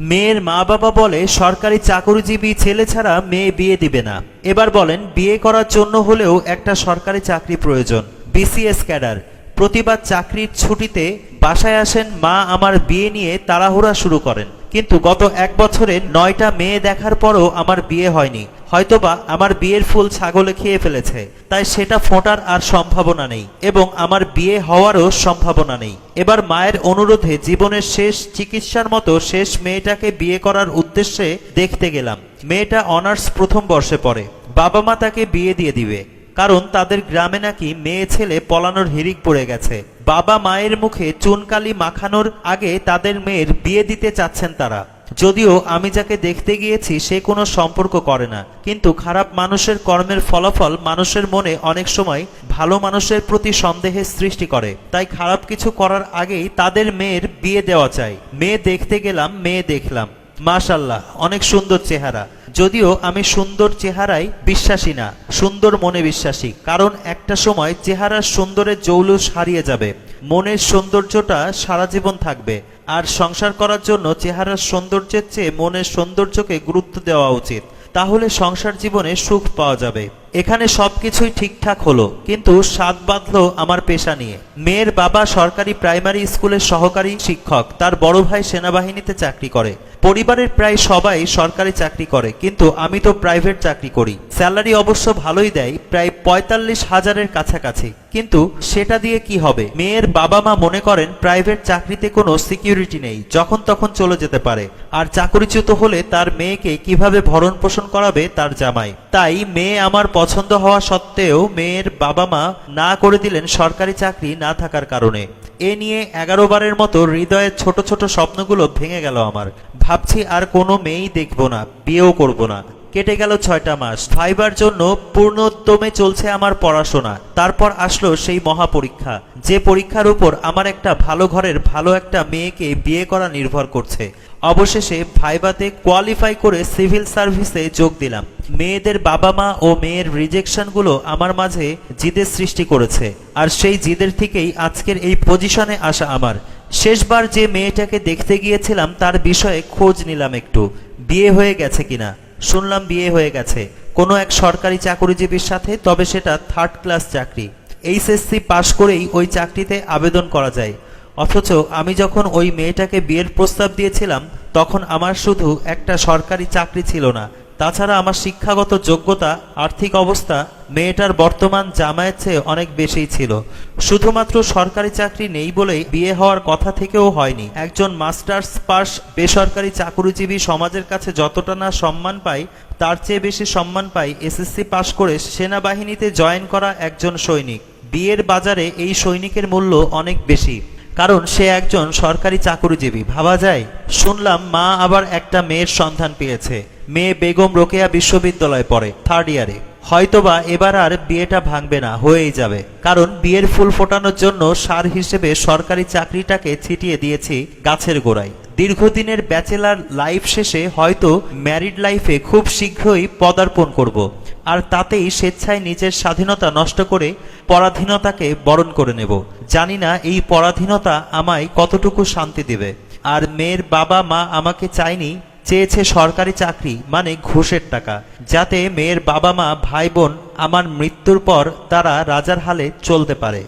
মেয়ের মা বাবা বলে, সরকারি চাকরিজীবী ছেলে ছাড়া মেয়ে বিয়ে দিবে না। এবার বলেন, বিয়ে করার জন্য হলেও একটা সরকারি চাকরি প্রয়োজন। বিসিএস ক্যাডার প্রতিবাদ চাকরির ছুটিতে বাসায় আসেন মা আমার বিয়ে নিয়ে তাড়াহুড়া শুরু করেন। কিন্তু গত এক বছরে নয়টা মেয়ে দেখার পরও আমার বিয়ে হয়নি। হয়তোবা আমার বিয়ের ফুল ছাগলে খেয়ে ফেলেছে, তাই সেটা ফোটার আর সম্ভাবনা নেই এবং আমার বিয়ে হওয়ারও সম্ভাবনা নেই। এবার মায়ের অনুরোধে জীবনের শেষ চিকিৎসার মতো শেষ মেয়েটাকে বিয়ে করার উদ্দেশ্যে দেখতে গেলাম। মেয়েটা অনার্স প্রথম বর্ষে পড়ে বাবা মা তাকে বিয়ে দিয়ে দিবে, কারণ তাদের গ্রামে নাকি মেয়ে ছেলে পলানোর হিরিক পড়ে গেছে। বাবা মায়ের মুখে চুনকালি মাখানোর আগে তাদের মেয়ের বিয়ে দিতে চাচ্ছেন তারা। যদিও আমি যাকে দেখতে গিয়েছি, সে কোনো সম্পর্ক করে না। কিন্তু খারাপ মানুষের কর্মের ফলাফল মানুষের মনে অনেক সময় ভালো মানুষের প্রতি সন্দেহের সৃষ্টি করে। তাই খারাপ কিছু করার আগেই তাদের মেয়ের বিয়ে দেওয়া চাই। মেয়ে দেখতে গেলাম, মেয়ে দেখলাম। মাশাল্লাহ অনেক সুন্দর চেহারা। যদিও আমি সুন্দর চেহারায় বিশ্বাসী না, সুন্দর মনে বিশ্বাসী। কারণ একটা সময় চেহারার সুন্দরের জৌলুস হারিয়ে যাবে। মনের সৌন্দর্যটা সারা জীবন থাকবে। আর সংসার করার জন্য চেহারার সৌন্দর্যের চেয়ে মনের সৌন্দর্যকে গুরুত্ব দেওয়া উচিত। তাহলে সংসার জীবনে সুখ পাওয়া যাবে। এখানে সবকিছুই ঠিকঠাক হলো, কিন্তু স্বাদ বাঁধলো আমার পেশা নিয়ে। মেয়ের বাবা সরকারি প্রাইমারি স্কুলের সহকারী শিক্ষক, তার বড় ভাই সেনাবাহিনীতে চাকরি করে। পরিবারের প্রায় সবাই সরকারি চাকরি করে, কিন্তু আমি তো প্রাইভেট চাকরি করি। স্যালারি অবশ্য ভালোই দেয়, প্রায় পঁয়তাল্লিশ হাজারের কাছাকাছি। কিন্তু সেটা দিয়ে কি হবে? মেয়ের বাবা মা মনে করেন প্রাইভেট চাকরিতে কোনো সিকিউরিটি নেই, যখন তখন চলে যেতে পারে। আর চাকরিচ্যুত হলে তার মেয়েকে কীভাবে ভরণ পোষণ করাবে তার জামাই। তাই মেয়ে আমার পছন্দ হওয়া সত্ত্বেও মেয়ের বাবা মা না করে দিলেন সরকারি চাকরি না থাকার কারণে। এ নিয়ে এগারো বারের মতো হৃদয়ের ছোট ছোট স্বপ্নগুলো ভেঙে গেল আমার। ভাবছি আর কোনো মেয়েই দেখব না, বিয়েও করব না। কেটে গেল ছয়টা মাস। ভাইবার জন্য পূর্ণোদ্যমে চলছে আমার পড়াশোনা। তারপর আসলো সেই মহা পরীক্ষা যে পরীক্ষার উপর আমার একটা ভালো ঘরের ভালো একটা মেয়েকে বিয়ে করা নির্ভর করছে। অবশেষে ভাইবাতে কোয়ালিফাই করে সিভিল সার্ভিসে যোগ দিলাম। মেয়েদের বাবা মা ও মেয়ের রিজেকশনগুলো আমার মাঝে জিদের সৃষ্টি করেছে। আর সেই জিদের থেকেই আজকের এই পজিশনে আসা আমার। শেষবার যে মেয়েটাকে দেখতে গিয়েছিলাম তার বিষয়ে খোঁজ নিলাম একটু। বিয়ে হয়ে গেছে কিনা? শুনলাম বিয়ে হয়ে গেছে। কোনো এক সরকারি চাকরিজীবীর সাথে, তবে সেটা থার্ড ক্লাস চাকরি। এইচএসসি পাশ করেই ওই চাকরিতে আবেদন করা যায়। অথচ আমি যখন ওই মেয়েটাকে বিয়ের প্রস্তাব দিয়েছিলাম, তখন আমার শুধু একটা সরকারি চাকরি ছিল না তাছাড়া আমার শিক্ষাগত যোগ্যতা, আর্থিক অবস্থা মেয়েটার বর্তমান জামায়ের চেয়ে অনেক বেশিই ছিল। শুধুমাত্র সরকারি চাকরি নেই বলেই বিয়ে হওয়ার কথা থেকেও হয়নি। একজন মাস্টার্স পাস বেসরকারি চাকরিজীবী সমাজের কাছে যতটা না সম্মান পায় তার চেয়ে বেশি সম্মান পায় এসএসসি পাশ করে সেনাবাহিনীতে জয়েন করা একজন সৈনিক। বিয়ের বাজারে এই সৈনিকের মূল্য অনেক বেশি, কারণ সে একজন সরকারি চাকরিজীবী। ভাবা যায়, শুনলাম মা আবার একটা মেয়ের সন্ধান পেয়েছে। মেয়ে বেগম রোকেয়া বিশ্ববিদ্যালয়ে পড়ে থার্ড ইয়ারে হয়তোবা এবার আর বিয়েটা ভাঙবে না, হয়েই যাবে। কারণ বিয়ের ফুল ফোটানোর জন্য সার হিসেবে সরকারি চাকরিটাকে ছিটিয়ে দিয়েছি গাছের গোড়ায়। দীর্ঘদিনের ব্যাচেলার লাইফ শেষে হয়তো ম্যারিড লাইফে খুব শীঘ্রই পদার্পণ করব। আর তাতেই স্বেচ্ছায় নিজের স্বাধীনতা নষ্ট করে পরাধীনতাকে বরণ করে নেব। জানি না এই পরাধীনতা আমায় কতটুকু শান্তি দেবে। আর মেয়ের বাবা মা আমাকে চায়নি চেয়েছে সরকারি চাকরি মানে ঘুষের টাকা, যাতে মেয়ের বাবা মা ভাই বোন আমার মৃত্যুর পর তারা রাজার হালে চলতে পারে।